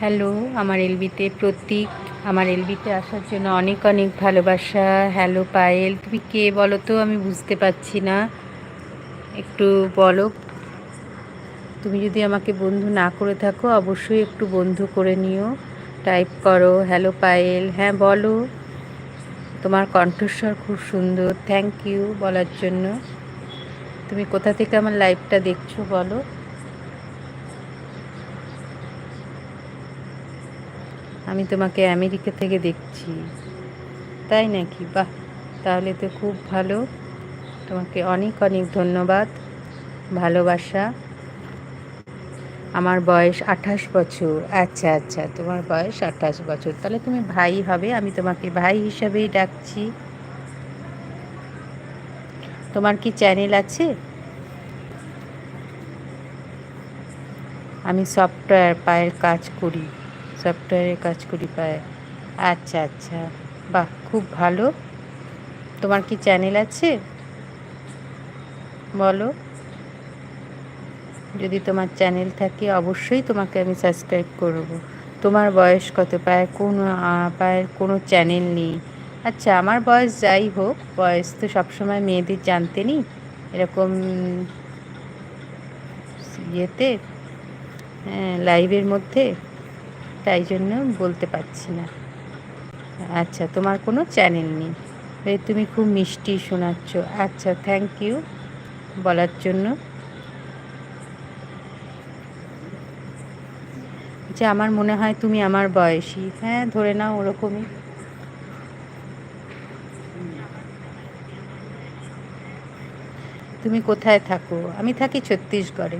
Hello, আমার এলবিতে প্রতীক। আমার এলবিতে আসার জন্য অনেক অনেক ভালোবাসা। হ্যালো, পায়েল, তুমি কে বলো তো? আমি বুঝতে পারছি না। একটু বলো। তুমি যদি আমাকে বন্ধু না করে থাকো, অবশ্যই একটু বন্ধু করে নিও। টাইপ করো, হ্যালো, পায়েল। হ্যাঁ বলো। তোমার কণ্ঠস্বর খুব সুন্দর। থ্যাংক ইউ বলার জন্য। তুমি কোথা থেকে আমার লাইভটা দেখছ, বলো। আমি তোমাকে আমেরিকা থেকে দেখছি। তাই নাকি? বাহ, তাহলে তো খুব ভালো। তোমাকে অনেক অনেক ধন্যবাদ। ভালোবাসা। আমার বয়স আঠাশ বছর। আচ্ছা আচ্ছা তোমার বয়স আঠাশ বছর। তাহলে তুমি ভাই হবে, আমি তোমাকে ভাই হিসাবেই ডাকছি। তোমার কি চ্যানেল আছে? আমি সফটওয়্যার পায়ের কাজ করি। সফটওয়্যারে কাজ করি পায় আচ্ছা আচ্ছা। বাহ, খুব ভালো। তোমার কি চ্যানেল আছে? বলো। যদি তোমার চ্যানেল থাকে, অবশ্যই তোমাকে আমি সাবস্ক্রাইব করব। তোমার বয়স কত? পায় কোনো পায়ের কোনো চ্যানেল নেই। আচ্ছা আমার বয়স যাই হোক, বয়স তো সবসময় মেয়েদের জানতে নেই। এরকম ইয়েতে হ্যাঁ লাইভের মধ্যে। তাই জন্য বলতে পারছি না। আচ্ছা তোমার কোনো চ্যানেল নেই। তুমি খুব মিষ্টি শোনাচ্ছ। আচ্ছা থ্যাংক ইউ বলার জন্য। যে আমার মনে হয় তুমি আমার বয়সী। হ্যাঁ ধরে নাও ওরকমই। তুমি কোথায় থাকো? আমি থাকি ছত্তিশগড়ে।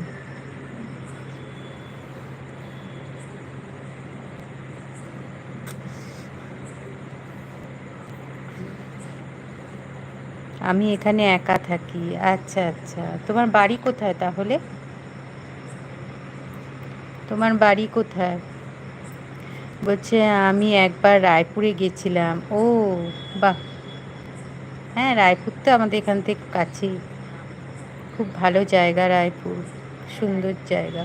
আমি এখানে একা থাকি। আচ্ছা আচ্ছা। তোমার বাড়ি কোথায় তাহলে? তোমার বাড়ি কোথায়? বলছে, আমি একবার রায়পুরে গেছিলাম। ও, বাহ। হ্যাঁ রায়পুর তো আমাদের এখান থেকে কাছেই। খুব ভালো জায়গা রায়পুর। সুন্দর জায়গা।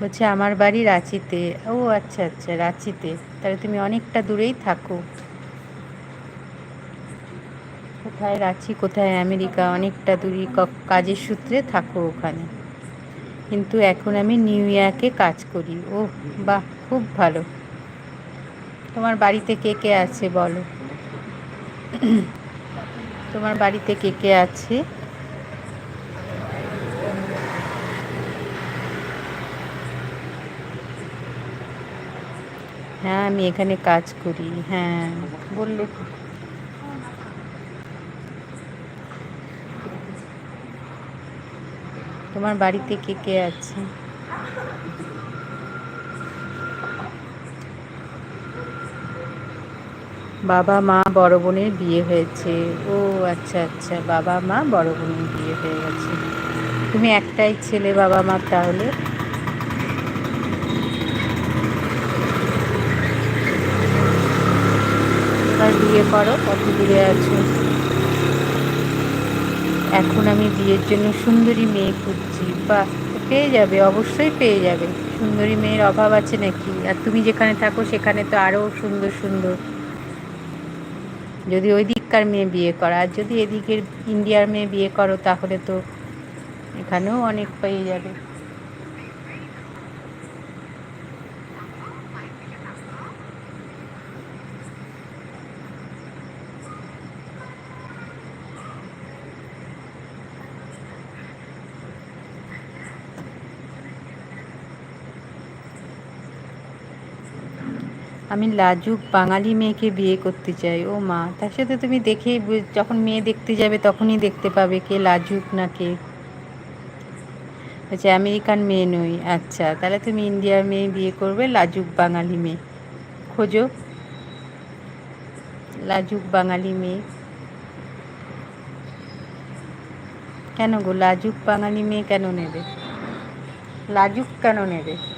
বলছে, আমার বাড়ি রাঁচিতে। ও আচ্ছা আচ্ছা রাঁচিতে। তাহলে তুমি অনেকটা দূরেই থাকো। কোথায় রাঁচি, কোথায় আমেরিকা? অনেকটা দূরই কাজের সূত্রে থাকো ওখানে। কিন্তু এখন আমি নিউ ইয়র্কে কাজ করি। ও বাহ, খুব ভালো। তোমার বাড়িতে কে কে আছে বলো? তোমার বাড়িতে কে কে আছে? হ্যাঁ আমি এখানে কাজ করি হ্যাঁ। বললে। তোমার বাড়িতে কে কে আছে? বাবা, মা, বড় বোনের বিয়ে হয়েছে। ও আচ্ছা আচ্ছা বাবা, মা, বড় বোনের বিয়ে হয়ে গেছে। তুমি একটাই ছেলে, বাবা, মা, তাহলে? বিয়ে করো, কত দূরে আছো? এখন আমি বিয়ের জন্য সুন্দরী মেয়ে খুঁজছি। বা পেয়ে যাবে, অবশ্যই পেয়ে যাবে। সুন্দরী মেয়ের অভাব আছে নাকি? আর তুমি যেখানে থাকো, সেখানে তো আরও সুন্দর সুন্দর। যদি ওই দিককার মেয়ে বিয়ে করো, আর যদি এদিকের ইন্ডিয়ার মেয়ে বিয়ে করো, তাহলে তো এখানেও অনেক পেয়ে যাবে। আমি লাজুক বাঙালি মেয়েকে বিয়ে করতে চাই। ও মা, তার সাথে তুমি দেখে যখন মেয়ে দেখতে যাবে তখনই দেখতে পাবে কে লাজুক না কে। আচ্ছা আমেরিকান মেয়ে নই আচ্ছা তাহলে তুমি ইন্ডিয়ার মেয়ে বিয়ে করবে, লাজুক বাঙালি মেয়ে। খোঁজো। লাজুক বাঙালি মেয়ে। কেন গো? লাজুক বাঙালি মেয়ে কেন নেবে? লাজুক কেন নেবে?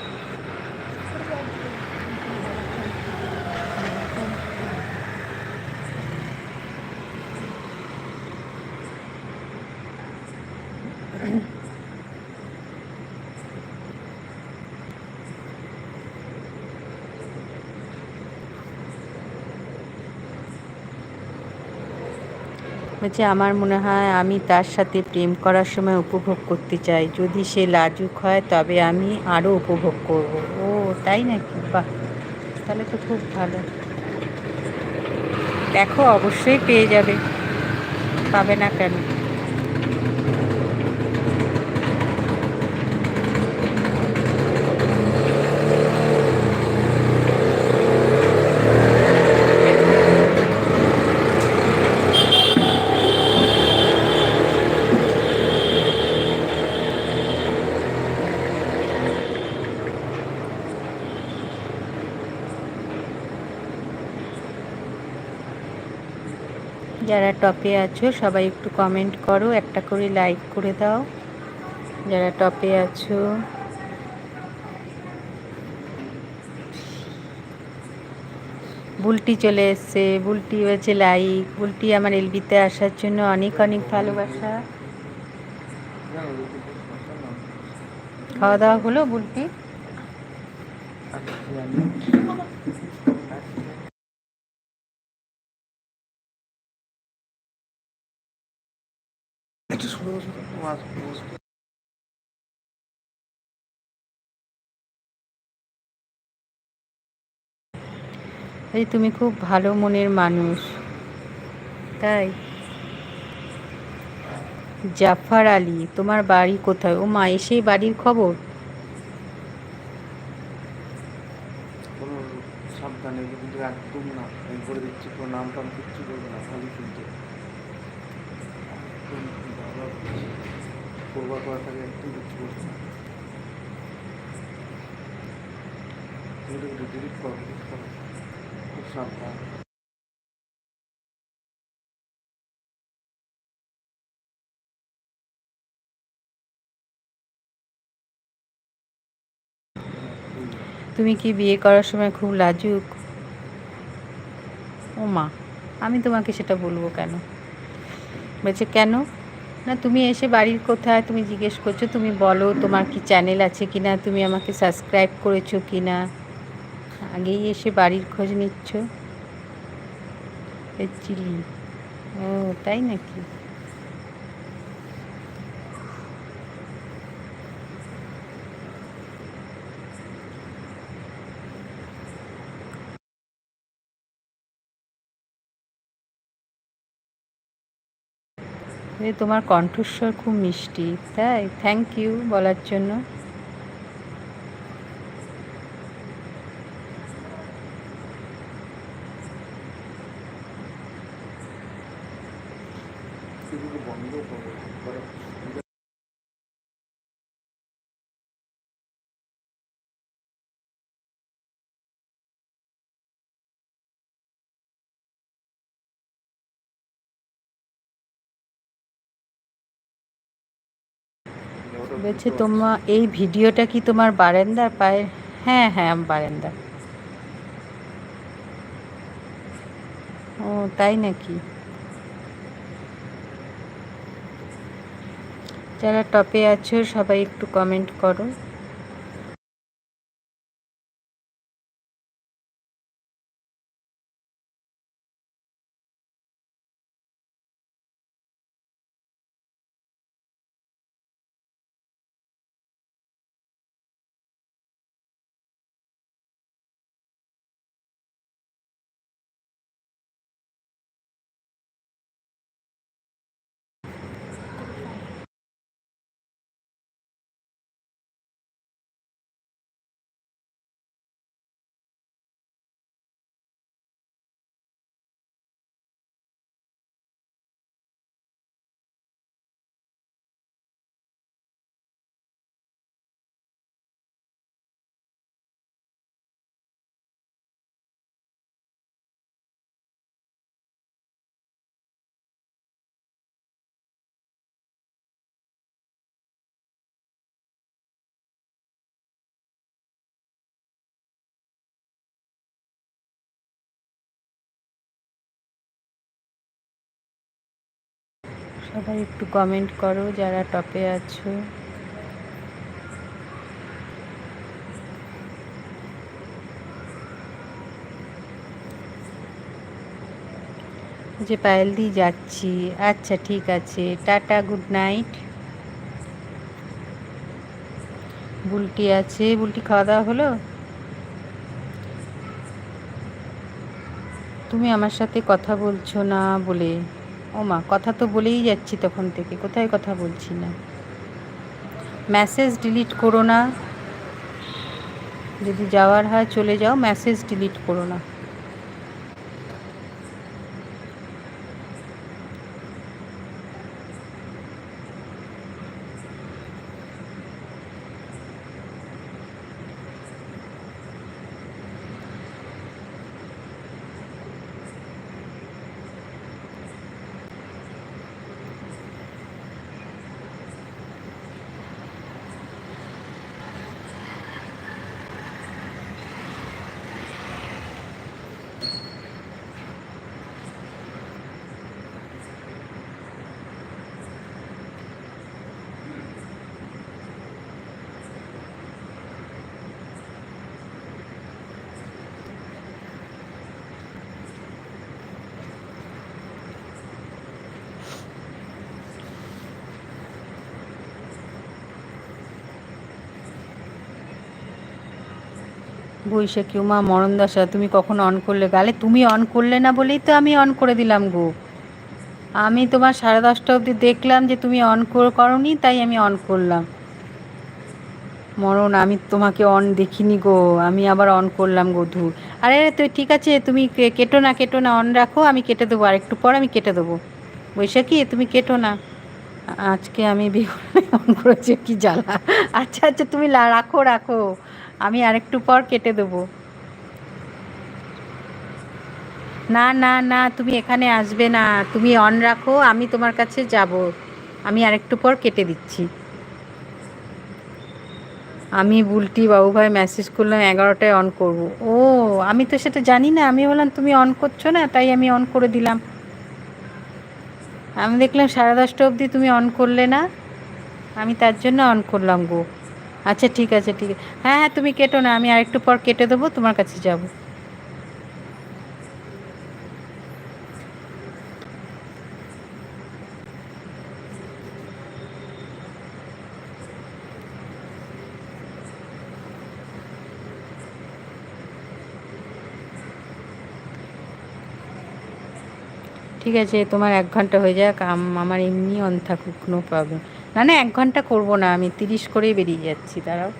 বলছে আমার মনে হয় আমি তার সাথে প্রেম করার সময় উপভোগ করতে চাই। যদি সে লাজুক হয়, তবে আমি আরও উপভোগ করব। ও, তাই নাকি? বাহ! তাহলে তো খুব ভালো। দেখো, অবশ্যই পেয়ে যাবে। পাবে না কেন যারা টপে আছো, সবাই একটু কমেন্ট করো, একটা করে লাইক করে দাও। যারা টপে আছো। বুলটি চলে এসছে, বুলটি হয়েছে লাইক বুলটি আমার এলবিতে আসার জন্য অনেক অনেক ভালোবাসা। খাওয়া দাওয়া হলো বুলটি? এই তুমি খুব ভালো মনের মানুষ, তাই? জাফর আলী, তোমার বাড়ি কোথায়? ও মা এসেই বাড়ির খবর? সাবধানে, কিন্তু একদম না। আমি করে দিচ্ছি কোনো নাম টাম কিচ্ছু করবে না খালি কিন্তু করবার করা থাকে একদম কিচ্ছু করবে না ডিলিট করো ডিলিট করো। খুব সাবধান। তুমি কি বিয়ে করার সময় খুব লাজুক? ও মা আমি তোমাকে সেটা বলব কেন? বলছে, কেন? না, তুমি এসে বাড়ির কোথায় তুমি জিজ্ঞেস করছ, তুমি বলো তোমার কি চ্যানেল আছে কি না তুমি আমাকে সাবস্ক্রাইব করেছ কি না আগেই এসে বাড়ির খোঁজ নিচ্ছ। চিলি ও, তাই নাকি? তোমার কণ্ঠস্বর খুব মিষ্টি তাই? থ্যাংক ইউ বলার জন্য। বন্ধ করো বলছে তোমার এই ভিডিওটা কি তোমার বারেন্দার পায়ে হ্যাঁ হ্যাঁ আমি বারেন্দার ও, তাই নাকি? যারা টপে আছো, সবাই একটু কমেন্ট করো। সবাই একটু কমেন্ট করো যারা টপে আছো। যে পায়েল দি যাচ্ছি। আচ্ছা ঠিক আছে। টাটা গুড নাইট বুলটি আছে। বুলটি খাওয়া দাওয়া হলো? তুমি আমার সাথে কথা বলছো না বলে। ও মা, কথা তো বলেই যাচ্ছি তখন থেকে, কোথায় কথা বলছি না। মেসেজ ডিলিট করো না। যদি যাওয়ার হয় চলে যাও মেসেজ ডিলিট করো না। বৈশাখী, উমা, মরণ দশা, তুমি কখন অন করলে? গালে, তুমি অন করলে না বলেই তো আমি অন করে দিলাম গো। আমি তোমার সাড়ে দশটা অবধি দেখলাম যে তুমি অন করনি, তাই আমি অন করলাম। মরণ, আমি তোমাকে অন দেখিনি গো, আমি আবার অন করলাম গো ধু আরে তো ঠিক আছে, তুমি কেটো না কেটো না অন রাখো, আমি কেটে দেবো। আর একটু পর আমি কেটে দেবো। বৈশাখী, তুমি কেটো না। আজকে আমি বেগুনে অন করেছি, কি জ্বালা। আচ্ছা আচ্ছা তুমি রাখো রাখো। আমি আরেকটু পর কেটে দেবো। না না না, তুমি এখানে আসবে না। তুমি অন রাখো, আমি তোমার কাছে যাব। আমি আরেকটু পর কেটে দিচ্ছি। আমি বুলটি বাবু ভাই মেসেজ করলাম, এগারোটায় অন করব। ও, আমি তো সেটা জানি না। আমি বললাম, তুমি অন করছ না? তাই আমি অন করে দিলাম। আমি দেখলাম সাড়ে দশটা অবধি তুমি অন করলে না। আমি তার জন্য অন করলাম গো। আচ্ছা ঠিক আছে ঠিক আছে। হ্যাঁ হ্যাঁ তুমি কেটো না, আমি আরেকটু পর কেটে দেবো, তোমার কাছে যাব। ঠিক আছে, তোমার এক ঘণ্টা হয়ে যাক, আম- আমার এমনি অন থাকুক নো প্রবলেম না না, এক ঘণ্টা করব না, আমি তিরিশ করেই বেরিয়ে যাচ্ছি, দাঁড়াও।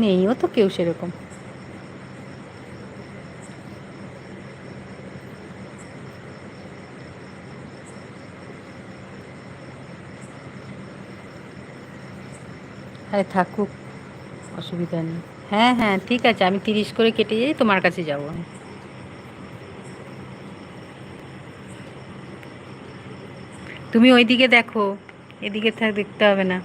নেইও তো কেউ সেরকম। আরে থাকুক, অসুবিধা নেই। হ্যাঁ হ্যাঁ ঠিক আছে, আমি তিরিশ করে কেটে যাই তোমার কাছে যাব আমি। তুমি ওইদিকে দেখো। এদিকে থাক দেখতে হবে না।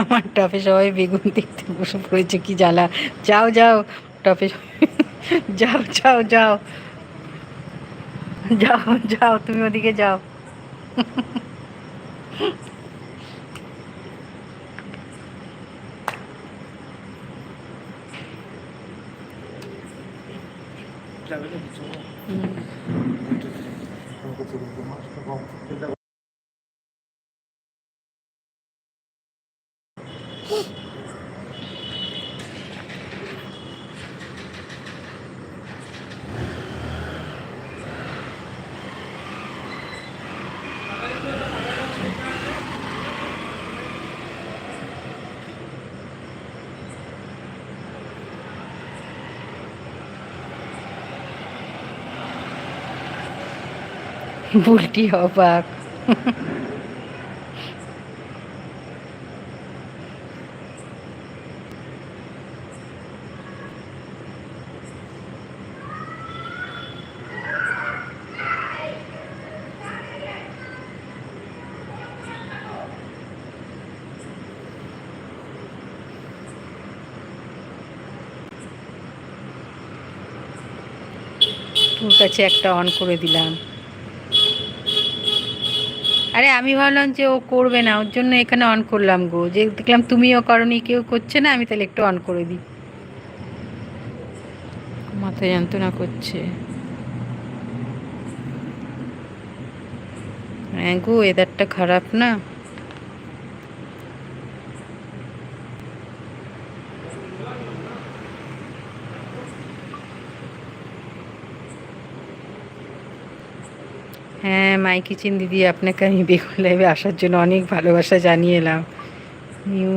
আমার টপে সবাই বেগুন দেখতে বসে পড়েছে, কি জ্বালা। যাও যাও, টপে যাও যাও যাও। যাও যাও, তুমি ওদিকে যাও। বুলটি অবাক। ফুল কাছে একটা অন করে দিলাম। আরে আমি ভাবলাম যে ও করবে না, ওর জন্য এখানে অন করলাম গো। যে দেখলাম তুমিও করনি, কেউ করছে না, আমি তাহলে একটু অন করে দিই। মাথা যন্ত্রণা করছে। হ্যাঁ গো ওয়েদারটা খারাপ না? হ্যাঁ মাই কিচেন দিদি আপনাকে আমি বেগুন লাইভে আসার জন্য অনেক ভালোবাসা জানিয়ে এলাম। নিউ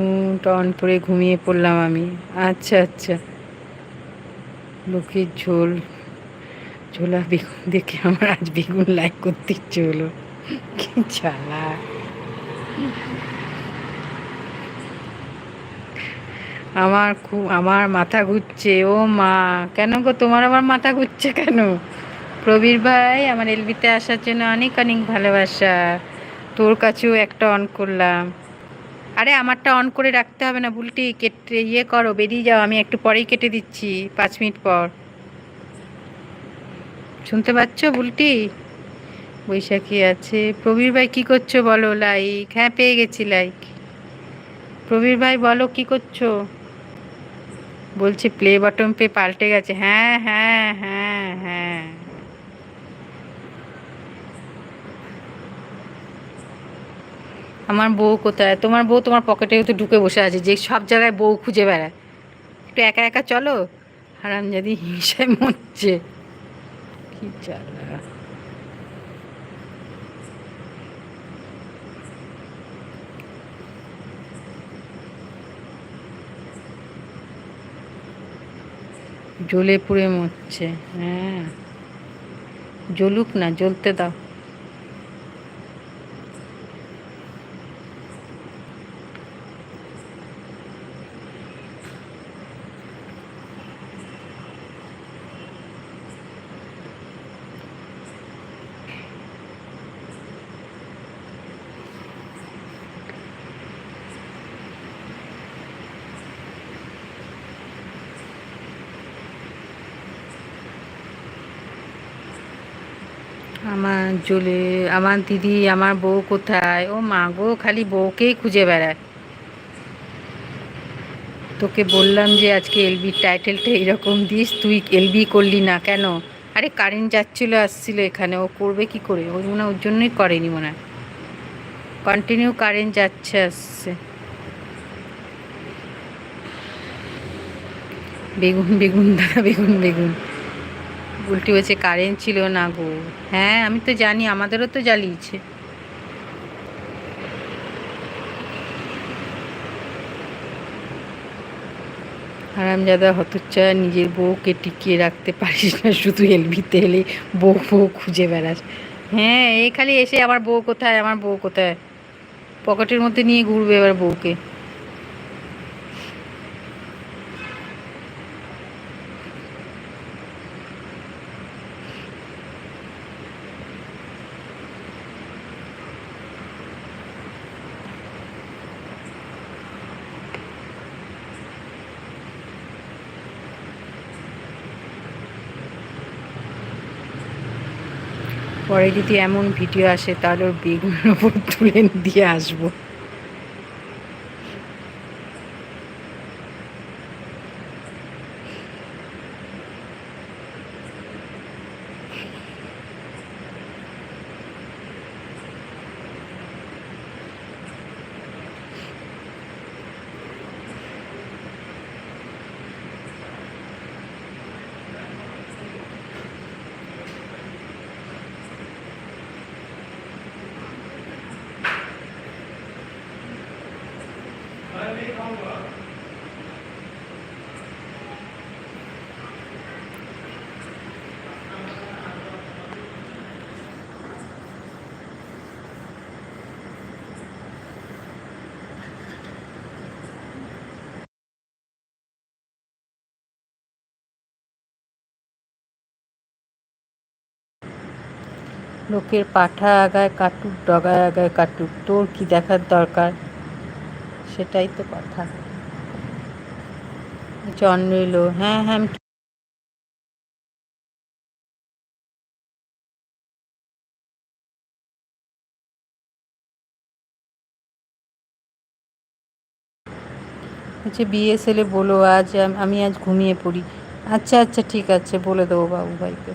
অন করে ঘুমিয়ে পড়লাম আমি। আচ্ছা আচ্ছা। লোকের ঝোল, ঝোলা বেগুন দেখে আমার আজ বেগুন লাইক করতে ইচ্ছে হলো। কি চালা আমার খুব, আমার মাথা ঘুরছে। ও মা, কেন গো তোমার আবার মাথা ঘুরছে কেন? প্রবীর ভাই, আমার এলবিতে আসার জন্য অনেক অনেক ভালোবাসা। তোর কাছেও একটা অন করলাম। আরে, আমারটা অন করে রাখতে হবে না, বুলটি, কেটে ইয়ে করো, বেরিয়ে যাও, আমি একটু পরেই কেটে দিচ্ছি, পাঁচ মিনিট পর। শুনতে পাচ্ছ বুলটি? বৈশাখী আছে। প্রবীর ভাই, কি করছ বলো? লাইক হ্যাঁ পেয়ে গেছি লাইক প্রবীর ভাই, বলো, কি করছ? বলছে প্লে বাটন পে পাল্টে গেছে। হ্যাঁ হ্যাঁ হ্যাঁ হ্যাঁ। আমার বউ কোথায়? তোমার বউ তোমার পকেটে তো ঢুকে বসে আছে, যে সব জায়গায় বউ খুঁজে বেড়ায়। একটু একা একা চলো? হারাম যদি হিংসায় মরছে। কি চালা জ্বলে পুড়ে মরছে হ্যাঁ। জ্বলুক না, জ্বলতে দাও। জ্বলে আমার দিদি, আমার বউ কোথায়? ও মা গো, খালি বউকেই খুঁজে বেড়ায়। তোকে বললাম যে আজকে এলবির টাইটেলটা এরকম দিস, তুই এলবি করলি না কেন? আরে কারেন্ট যাচ্ছিল, আসছিল এখানে, ও করবে কি করে? ওই মনে ওর জন্যই করেনি মনে হয়। কন্টিনিউ কারেন্ট যাচ্ছে, আসছে। বেগুন বেগুন, দাদা, বেগুন বেগুন। উল্টি হয়েছে কারেন্ট ছিল না গো। হ্যাঁ আমি তো জানি, আমাদেরও তো জ্বালিয়েছে। হারামজাদা হতচ্ছা নিজের বউকে টিকিয়ে রাখতে পারিস না, শুধু এলবিতে এলে বউ বউ খুঁজে বেড়াস। হ্যাঁ এই খালি এসে আমার বউ কোথায়, আমার বউ কোথায়? পকেটের মধ্যে নিয়ে ঘুরবে এবার বউকে। পরে যদি এমন ভিডিও আসে তাহলে ওর বেগুনের ওপর তুলে দিয়ে আসব। লোকের পাঠা আগায় কাটুক, ডগায় আগায় কাটুক, তোর কি দেখার দরকার? সেটাই তো কথা। জন্ম এলো হ্যাঁ হ্যাঁ হচ্ছে সেলে বলো আজ, আমি আজ ঘুমিয়ে পড়ি। আচ্ছা আচ্ছা ঠিক আছে, বলে দেবো বাবু ভাইকে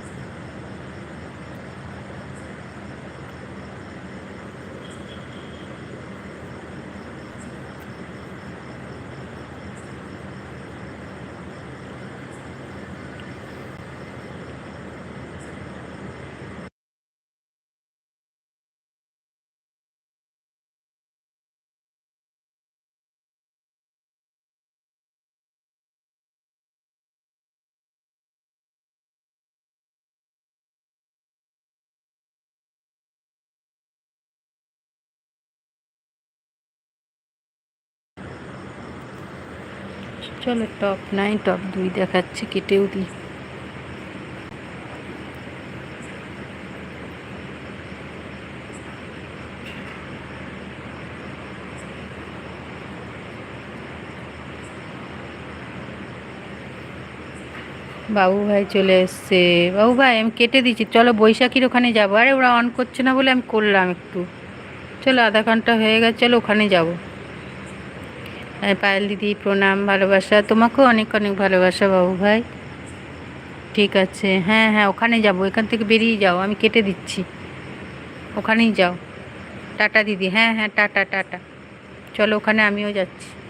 চলো টপ নাই টপ দুই দেখাচ্ছে কেটেও দিই বাবু ভাই চলে এসছে। বাবু ভাই, আমি কেটে দিচ্ছি। চলো বৈশাখীর ওখানে যাব। আরে ওরা অন করছে না বলে আমি করলাম একটু। চলো আধা ঘণ্টা হয়ে গেছে, চলো ওখানে যাব। পায়েল দিদি, প্রণাম, ভালোবাসা। তোমাকেও অনেক অনেক ভালোবাসা বাবু ভাই। ঠিক আছে। হ্যাঁ হ্যাঁ ওখানে যাব। এখান থেকে বেরিয়ে যাও। আমি কেটে দিচ্ছি। ওখানেই যাও। টাটা দিদি। হ্যাঁ হ্যাঁ টাটা টাটা। চলো, ওখানে আমিও যাচ্ছি।